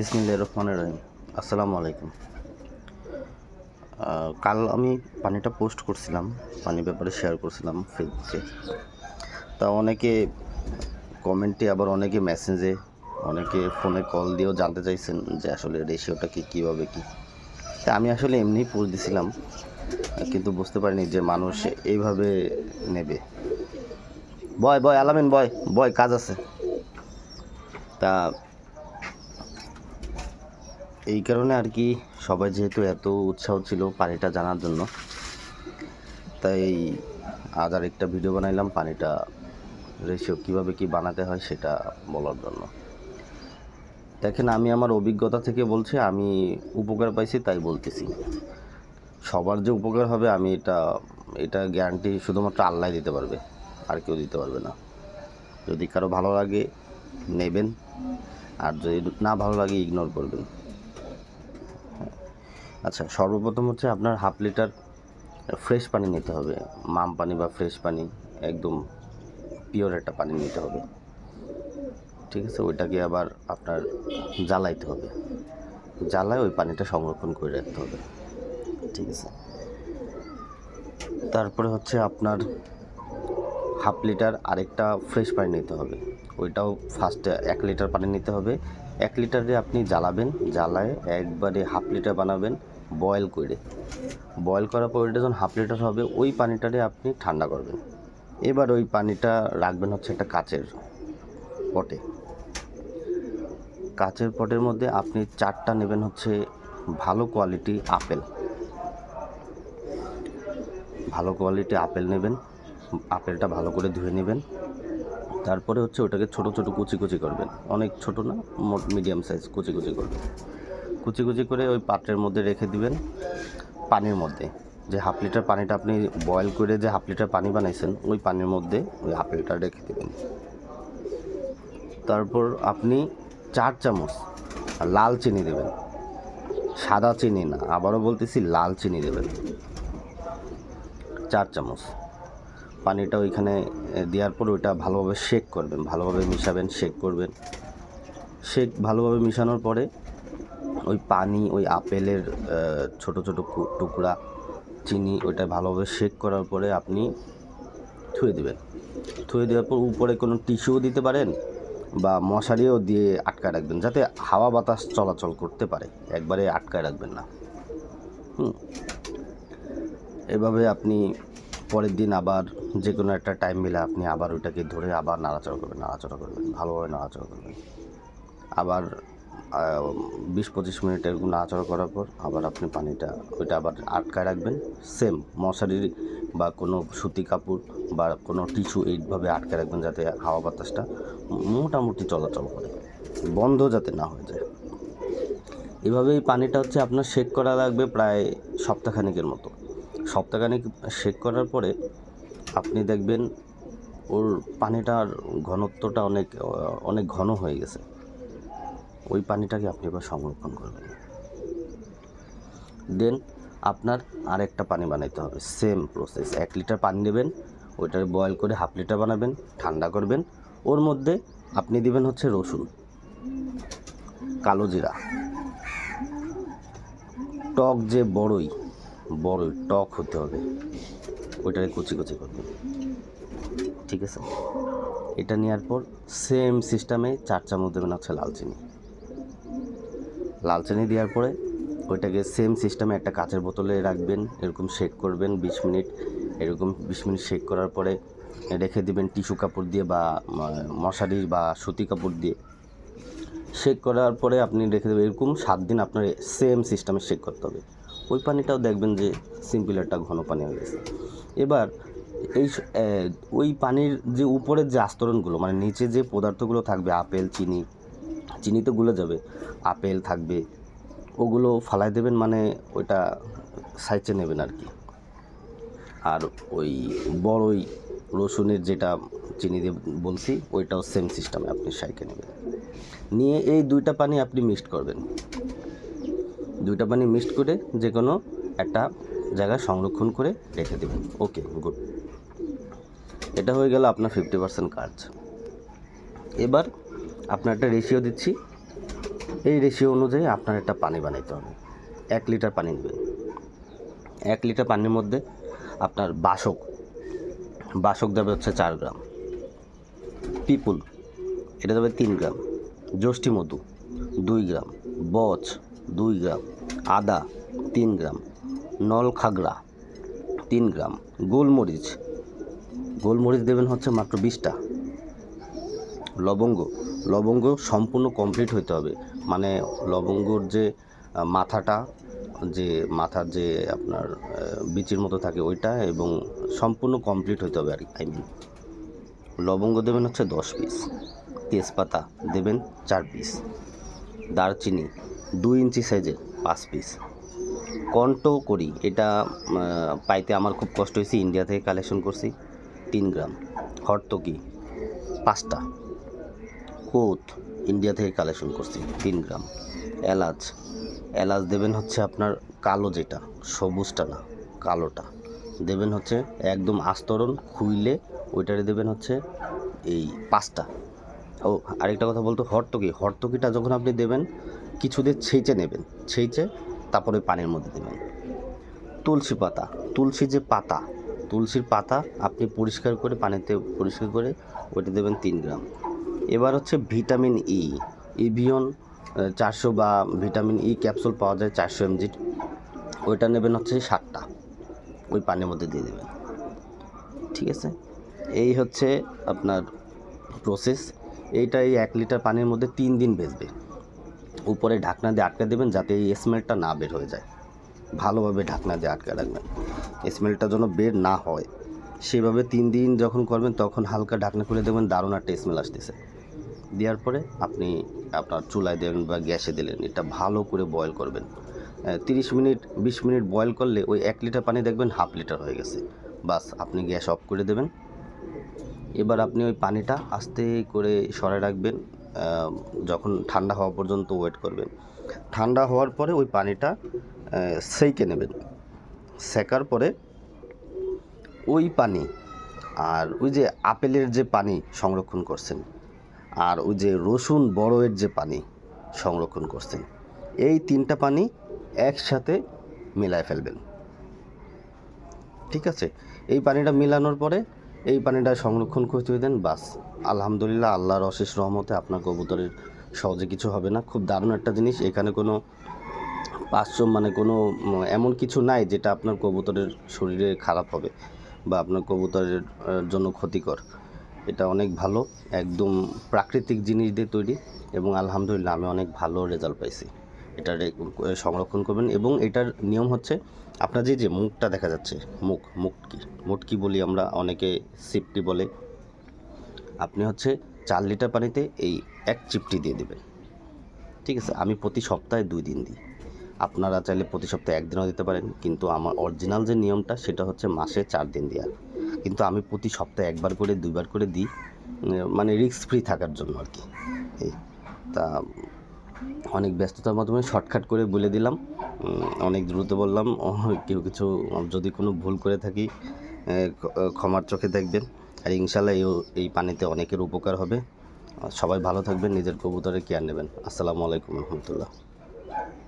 বিসমিল্লা রহমানের রহিম। আসসালামু আলাইকুম। কাল আমি পানিটা পোস্ট করছিলাম পানি ব্যাপারে শেয়ার করছিলাম ফেসবুকে তা অনেকে কমেন্টে, আবার অনেকে মেসেজে অনেকে ফোনে কল দিয়েও জানতে চাইছেন যে আসলে রেশিওটা কী, কীভাবে কি। তা আমি আসলে এমনিই পোস্ট দিছিলাম, কিন্তু বুঝতে পারিনি যে মানুষ এইভাবে নেবে। বয় বয়, আলামিন, বয় বয়, কাজ আছে। তা এই কারণে আর কি সবাই যেহেতু এত উৎসাহ ছিল পানিটা জানার জন্য, তাই আজ আর একটা ভিডিও বানাইলাম পানিটা রেশিও কীভাবে কি বানাতে হয় সেটা বলার জন্য। দেখেন, আমি আমার অভিজ্ঞতা থেকে বলছি, আমি উপকার পাইছি তাই বলতেছি। সবার যে উপকার হবে, আমি এটা এটা গ্যারান্টি শুধুমাত্র আল্লাহ দিতে পারবে, আর কেউ দিতে পারবে না। যদি কারও ভালো লাগে, নেবেন, আর যদি না ভালো লাগে ইগনোর করবেন। আচ্ছা সর্বপ্রথম হচ্ছে আপনার হাফ লিটার ফ্রেশ পানি নিতে হবে। মাম পানি বা ফ্রেশ পানি, একদম পিওর একটা পানি নিতে হবে। ঠিক আছে? ওইটাকে আবার আপনার জ্বালাইতে হবে। জ্বালায় ওই পানিটা সংরক্ষণ করে রাখতে হবে। ঠিক আছে? তারপরে হচ্ছে আপনার হাফ লিটার আরেকটা ফ্রেশ পানি নিতে হবে। ওইটাও ফার্স্টে এক লিটার পানি নিতে হবে। এক লিটারে আপনি জ্বালাবেন। জ্বালায় একবারে হাফ লিটার বানাবেন। বয়েল করে বয়েল করার পর ওইটা যখন হাফ লিটার হবে, ওই পানিটারে আপনি ঠান্ডা করবেন। এবার ওই পানিটা রাখবেন হচ্ছে একটা কাচের পটে। কাচের পটের মধ্যে আপনি চারটা নেবেন হচ্ছে ভালো কোয়ালিটি আপেল। ভালো কোয়ালিটি আপেল নেবেন, আপেলটা ভালো করে ধুয়ে নেবেন। তারপরে হচ্ছে ওটাকে ছোট ছোট কুচি কুচি করবেন। অনেক ছোট না মিডিয়াম সাইজ কুচি কুচি করবেন। কুচি কুচি করে ওই পাত্রের মধ্যে রেখে দিবেন পানির মধ্যে। যে হাফ লিটার পানিটা আপনি বয়েল করে যে হাফ লিটার পানি বানাইছেন, ওই পানির মধ্যে ওই আপেলটা রেখে দেবেন। তারপর আপনি চার চামচ লাল চিনি দেবেন। সাদা চিনি না, আবারও বলতেছি লাল চিনি দেবেন। চার চামচ। পানিটা ওইখানে দেওয়ার পর ওইটা ভালোভাবে শেক করবেন, ভালোভাবে মিশাবেন শেক করবেন। শেক ভালোভাবে মিশানোর পরে ওই পানি, ওই আপেলের ছোট ছোট টুকরা, চিনি, ওইটা ভালোভাবে শেক করার পরে আপনি থুয়ে দেবেন। থুয়ে দেওয়ার পর উপরে কোনো টিস্যুও দিতে পারেন বা মশারিও দিয়ে আটকায় রাখবেন, যাতে হাওয়া বাতাস চলাচল করতে পারে। একবারে আটকায় রাখবেন না। হুম। এভাবে আপনি পরের দিন আবার যে কোনো একটা টাইম মিলে আপনি আবার ওইটাকে ধরে আবার নাড়াচাড়া করবেন নাড়াচাড়া করবেন, ভালোভাবে নাড়াচাড়া করবেন। আবার বিশ পঁচিশ মিনিট এরকম নাড়াচাড়া করার পর আবার আপনি পানিটা ওইটা আবার আটকায় রাখবেন। সেম মশারির বা কোনো সুতি কাপড় বা কোনো টিস্যু এইভাবে আটকে রাখবেন যাতে হাওয়া বাতাসটা মোটামুটি চলাচল করে, বন্ধ যাতে না হয়ে যায়। এভাবে এই পানিটা হচ্ছে আপনার শেক করা লাগবে প্রায় সপ্তাহখানিকের মতো। সপ্তাহখানিক শেক করার পরে আপনি দেখবেন ওর পানিটার ঘনত্বটা অনেক অনেক ঘন হয়ে গেছে। ওই পানিটাকে আপনি এবার সংরক্ষণ করবেন। দেন আপনার আরেকটা পানি বানাইতে হবে। সেম প্রসেস এক লিটার পানি নেবেন ওইটার বয়েল করে হাফ লিটার বানাবেন, ঠান্ডা করবেন। ওর মধ্যে আপনি দিবেন হচ্ছে রসুন, কালো জিরা। টক যে বড়ই বড়ই টক হতে হবে। ওইটারে কুচি কুচি করবেন। ঠিক আছে? এটা নেওয়ার পর সেম সিস্টেমে চার চামচ দেবেন হচ্ছে লাল চিনি। লাল চিনি দেওয়ার পরে ওইটাকে সেম সিস্টেমে একটা কাচের বোতলে রাখবেন, এরকম শেক করবেন বিশ মিনিট। এরকম বিশ মিনিট শেক করার পরে রেখে দিবেন টিস্যু কাপড় দিয়ে বা মশারি বা সুতি কাপড় দিয়ে। শেক করার পরে আপনি রেখে দেবেন, এরকম সাত দিন আপনার সেম সিস্টেমে শেক করতে হবে। ওই পানিটাও দেখবেন যে সিম্পল একটা ঘন পানি হয়ে গেছে। এবার এই ওই পানির যে উপরের যে আস্তরণগুলো মানে নিচে যে পদার্থগুলো থাকবে, আপেল, চিনি চিনি তো গুলে যাবে, আপেল থাকবে, ওগুলো ফালাই দেবেন মানে ওইটা সাইচে নেবেন আর কি। আর ওই বড়ই রসুনের যেটা চিনি দিয়ে বলছি, ওইটাও সেম সিস্টেমে আপনি সাইকে নেবেন। নিয়ে এই দুইটা পানি আপনি মিক্সড করবেন। দুইটা পানি মিক্সড করে যে কোনো একটা জায়গায় সংরক্ষণ করে রেখে দেবেন। ওকে গুড এটা হয়ে গেল আপনার ফিফটি পার্সেন্ট কাজ। এবার আপনার একটা রেশিও দিচ্ছি। এই রেশিও অনুযায়ী আপনার একটা পানি বানাইতে হবে। এক লিটার পানি নেবেন। এক লিটার পানির মধ্যে আপনার বাসক বাসক দেবে হচ্ছে চার গ্রাম। পিপুল এটা দেবে তিন গ্রাম। যষ্টি মধু, দুই গ্রাম। বচ, দুই গ্রাম। আদা, তিন গ্রাম। নল খাগড়া, তিন গ্রাম। গোলমরিচ গোলমরিচ দেবেন হচ্ছে মাত্র বিশটা। লবঙ্গ লবঙ্গ সম্পূর্ণ কমপ্লিট হইতে হবে। মানে লবঙ্গর যে মাথাটা, যে মাথার যে আপনার বিচির মতো থাকে ওইটা এবং সম্পূর্ণ কমপ্লিট হইতে হবে আর আই মিন লবঙ্গ দেবেন হচ্ছে দশ পিস তেজপাতা দেবেন চার পিস দারচিনি দুই ইঞ্চি সাইজের পাঁচ পিস কন্ট করি, এটা পাইতে আমার খুব কষ্ট হয়েছে ইন্ডিয়া থেকে কালেকশন করছি, তিন গ্রাম। হরতকি, পাঁচটা। কোত ইন্ডিয়া থেকে কালেকশন করছি, তিন গ্রাম। এলাচ এলাচ দেবেন হচ্ছে আপনার কালো যেটা, সবুজটা না, কালোটা। দেবেন হচ্ছে একদম আস্তরণ খুইলে ওইটারে দেবেন হচ্ছে এই পাঁচটা। ও, আরেকটা কথা বলতো, হরতকি। হরতকিটা যখন আপনি দেবেন, কিছু দিয়ে ছেঁচে নেবেন। ছেঁচে তারপরে পানির মধ্যে দেবেন। তুলসী পাতা, তুলসী যে পাতা, তুলসীর পাতা আপনি পরিষ্কার করে, পানিতে পরিষ্কার করে ওইটা দেবেন তিন গ্রাম। এবার হচ্ছে ভিটামিন ই ইভিয়ন চারশো বা ভিটামিন ই ক্যাপসুল পাওয়া যায় চারশো এমজির ওইটা নেবেন হচ্ছে সাতটা। ওই পানির মধ্যে দিয়ে দেবেন। ঠিক আছে? এই হচ্ছে আপনার প্রসেস এইটা এই এক লিটার পানির মধ্যে তিন দিন বেচবে। উপরে ঢাকনা দিয়ে আটকে দেবেন যাতে এই স্মেলটা না বের হয়ে যায়। ভালোভাবে ঢাকনা দিয়ে আটকে রাখবেন। স্মেলটা যেন বের না হয়। সেভাবে তিন দিন যখন করবেন তখন হালকা ঢাকনা খুলে দেবেন, দারুণ একটা স্মেল আসতেছে। দেওয়ার পরে আপনি আপনার চুলায় দেবেন বা গ্যাসে দিলেন। এটা ভালো করে বয়েল করবেন। তিরিশ মিনিট, বিশ মিনিট বয়েল করলে ওই এক লিটার পানি দেখবেন হাফ লিটার হয়ে গেছে। বাস, আপনি গ্যাস অফ করে দেবেন। এবার আপনি ওই পানিটা আস্তে করে সরে রাখবেন। যখন ঠান্ডা হওয়া পর্যন্ত ওয়েট করবেন। ঠান্ডা হওয়ার পরে ওই পানিটা সেঁকে নেবেন। সেকার পরে ওই পানি আর ওই যে আপেলের যে পানি সংরক্ষণ করছেন আর ওই যে রসুন বড়য়ের যে পানি সংরক্ষণ করছেন, এই তিনটা পানি একসাথে মিলায় ফেলবেন। ঠিক আছে? এই পানিটা মিলানোর পরে এই পানিটা সংরক্ষণ করতে দেন, বাস। আলহামদুলিল্লাহ, আল্লাহর অশেষ রহমতে আপনার কবুতরের সহজে কিছু হবে না। খুব দারুণ একটা জিনিস। এখানে কোনো পাঁচশো মানে কোনো এমন কিছু নাই যেটা আপনার কবুতরের শরীরে খারাপ হবে বা আপনার কবুতরের জন্য ক্ষতিকর। এটা অনেক ভালো, একদম প্রাকৃতিক জিনিস দিয়ে তৈরি এবং আলহামদুলিল্লাহ আমি অনেক ভালো রেজাল্ট পাইছি। এটা সংরক্ষণ করবেন এবং এটার নিয়ম হচ্ছে আপনার যে যে মুখটা দেখা যাচ্ছে, মুখ মুটকি মুটকি বলি আমরা অনেকে সিপটি বলে। আপনি হচ্ছে চার লিটার পানিতে এই এক চিপটি দিয়ে দেবেন। ঠিক আছে? আমি প্রতি সপ্তাহে দুই দিন দিই। আপনারা চাইলে প্রতি সপ্তাহে একদিনও দিতে পারেন, কিন্তু আমার অরিজিনাল যে নিয়মটা সেটা হচ্ছে মাসে চার দিন দেওয়ার কিন্তু আমি প্রতি সপ্তাহে একবার করে, দুইবার করে দিই মানে রিস্ক ফ্রি থাকার জন্য আর কি। এই তা অনেক ব্যস্ততার মাধ্যমে শর্টকাট করে বলে দিলাম। অনেক দ্রুত বললাম কেউ কিছু, যদি কোনো ভুল করে থাকি ক্ষমার চোখে দেখবেন। আর ইনশাল্লাহ এই এই পানিতে অনেকের উপকার হবে। সবাই ভালো থাকবেন, নিজের কবুতরের কেয়ার নেবেন। আসসালামু আলাইকুম রহমতুল্লাহ।